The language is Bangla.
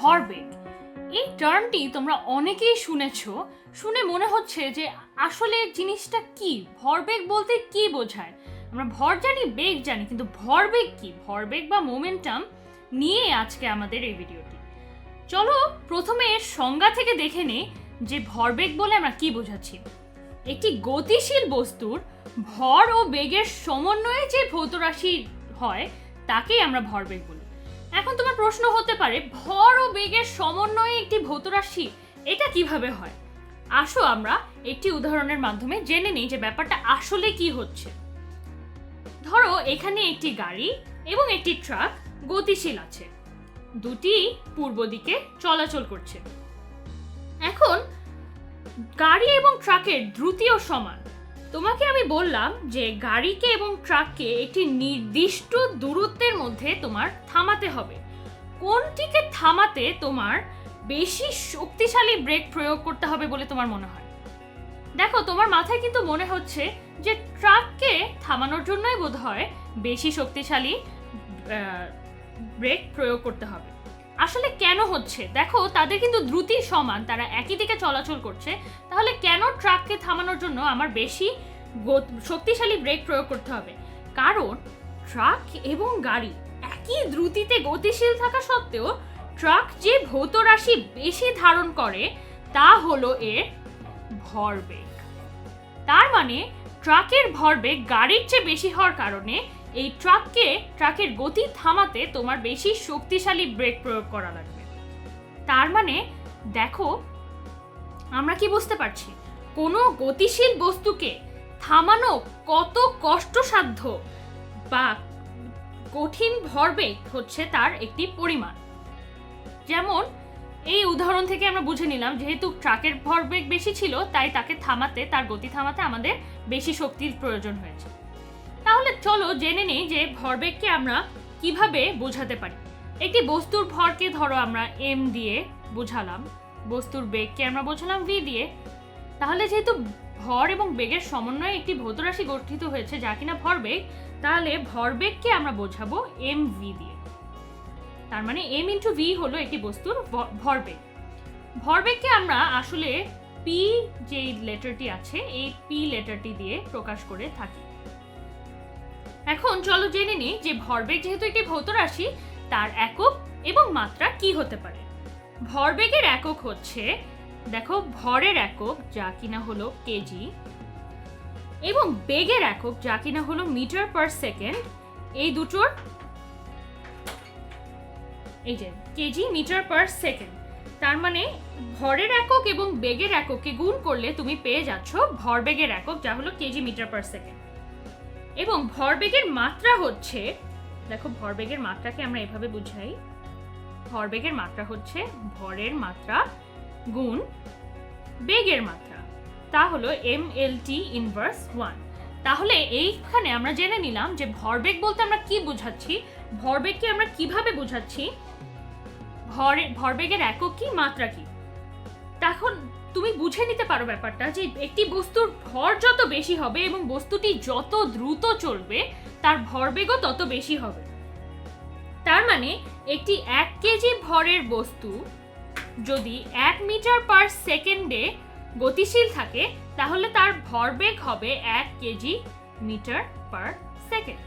ভরবেগ এই টার্মটি তোমরা অনেকেই শুনেছো। শুনে মনে হচ্ছে যে আসলে জিনিসটা কি? ভরবেগ বলতে কি বোঝায়? আমরা ভর জানি, বেগ জানি, কিন্তু ভরবেগ কি? ভরবেগ বা মোমেন্টাম নিয়ে আজকে আমাদের এই ভিডিওটি। চলো প্রথমে সংজ্ঞা থেকে দেখে নিই যে ভরবেগ বলে আমরা কি বোঝাচ্ছি। একটি গতিশীল বস্তুর ভর ও বেগের সমন্বয়ে যে ভৌত রাশি হয়, তাকেই আমরা ভরবেগ বলি। এখন তোমার প্রশ্ন হতে পারে, ভর ও বেগের সমন্বয়ে একটি ভৌত রাশি এটা কীভাবে হয়? আসো আমরা একটি উদাহরণের মাধ্যমে জেনে নিই যে ব্যাপারটা আসলে কি হচ্ছে। ধরো এখানে একটি গাড়ি এবং একটি ট্রাক গতিশীল আছে। দুটি পূর্ব দিকে চলাচল করছে। এখন গাড়ি এবং ট্রাকের দ্রুতিও সমান। তোমাকে আমি বললাম যে গাড়িকে এবং ট্রাককে একটি নির্দিষ্ট দূরত্বের মধ্যে তোমার থামাতে হবে। কোনটিকে থামাতে তোমার বেশি শক্তিশালী ব্রেক প্রয়োগ করতে হবে বলে তোমার মনে হয়? দেখো, তোমার মাথায় কিন্তু মনে হচ্ছে যে ট্রাককে থামানোর জন্যই বোধ হয় বেশি শক্তিশালী ব্রেক প্রয়োগ করতে হবে। আসলে কেন হচ্ছে? দেখো, তাদের কিন্তু দ্রুতি সমান, তারা একই দিকে চলাচল করছে। তাহলে কেন ট্রাককে থামানোর জন্য আমার বেশি শক্তিশালী ব্রেক প্রয়োগ করতে হবে? কারণ ট্রাক এবং গাড়ি একই দ্রুতিতে গতিশীল থাকা সত্ত্বেও ট্রাক যে ভৌত রাশি বেশি ধারণ করে, তা হলো এর ভরবেগ। তার মানে ট্রাকের ভরবেগ গাড়ির চেয়ে বেশি হওয়ার কারণে এই ট্রাককে ট্রাকের গতি থামাতে তোমার বেশি শক্তিশালী ব্রেক প্রয়োগ করা লাগবে। তার মানে দেখো, আমরা কি বুঝতে পারছি? কোনো গতিশীল বস্তুকে থামানো কত কষ্টসাধ্য বা কঠিন ভরবেগ হচ্ছে তার একটি পরিমাণ। যেমন, এই উদাহরণ থেকে আমরা বুঝে নিলাম, যেহেতু ট্রাকের ভরবেগ বেশি ছিল, তাই তাকে থামাতে, তার গতি থামাতে আমাদের বেশি শক্তির প্রয়োজন হয়েছে। চলো জেনে নেই যে ভরবেগকে আমরা কীভাবে বোঝাতে পারি। একটি বস্তুর ভরকে ধরো আমরা এম দিয়ে বোঝালাম। বস্তুর বেগকে আমরা বোঝালাম ভি দিয়ে। তাহলে যেহেতু ভর এবং বেগের সমন্বয়ে একটি ভৌত রাশি গঠিত হয়েছে যা কিনা ভরবেগ, তাহলে ভরবেগকে আমরা বোঝাবো এম ভি দিয়ে। তার মানে এম ইন্টু ভি হলো একটি বস্তুর ভরবেগ। ভরবেগকে আমরা আসলে পি যে লেটারটি আছে, এই পি লেটারটি দিয়ে প্রকাশ করে থাকি। এখন চলো জেনে নিই যে ভরবেগ যেহেতু একটি ভৌত রাশি, তার একক এবং মাত্রা কি হতে পারে? ভরবেগের একক হচ্ছে, দেখো ভরের একক যা কিনা হলো কেজি এবং বেগের একক যা কিনা হলো মিটার পার সেকেন্ড, এই দুটোর, এই যে কেজি মিটার পার সেকেন্ড। তার মানে ভরের একক এবং বেগের এককে গুণ করলে তুমি পেয়ে যাচ্ছ ভরবেগের একক যা হলো কেজি মিটার পার সেকেন্ড। এবং ভরবেগের মাত্রা হচ্ছে, দেখো ভরবেগের মাত্রাকে আমরা এভাবে বুঝাই, ভরবেগের মাত্রা হচ্ছে ভরের মাত্রা গুণ বেগের মাত্রা। তা হলো M L T inverse one তাহলে এইখানে আমরা জেনে নিলাম যে ভরবেগ বলতে আমরা কি বোঝাচ্ছি, ভরবেগকে আমরা কীভাবে বোঝাচ্ছি? ভর, ভরবেগের একক কি মাত্রা কি? তখন তুমি বুঝে নিতে পারো ব্যাপারটা যে একটি বস্তুর ভর যত বেশি হবে এবং বস্তুটি যত দ্রুত চলবে, তার ভরবেগও তত বেশি হবে। তার মানে একটি এক কেজি ভরের বস্তু যদি এক মিটার পার সেকেন্ডে গতিশীল থাকে, তাহলে তার ভরবেগ হবে এক কেজি মিটার পার সেকেন্ড।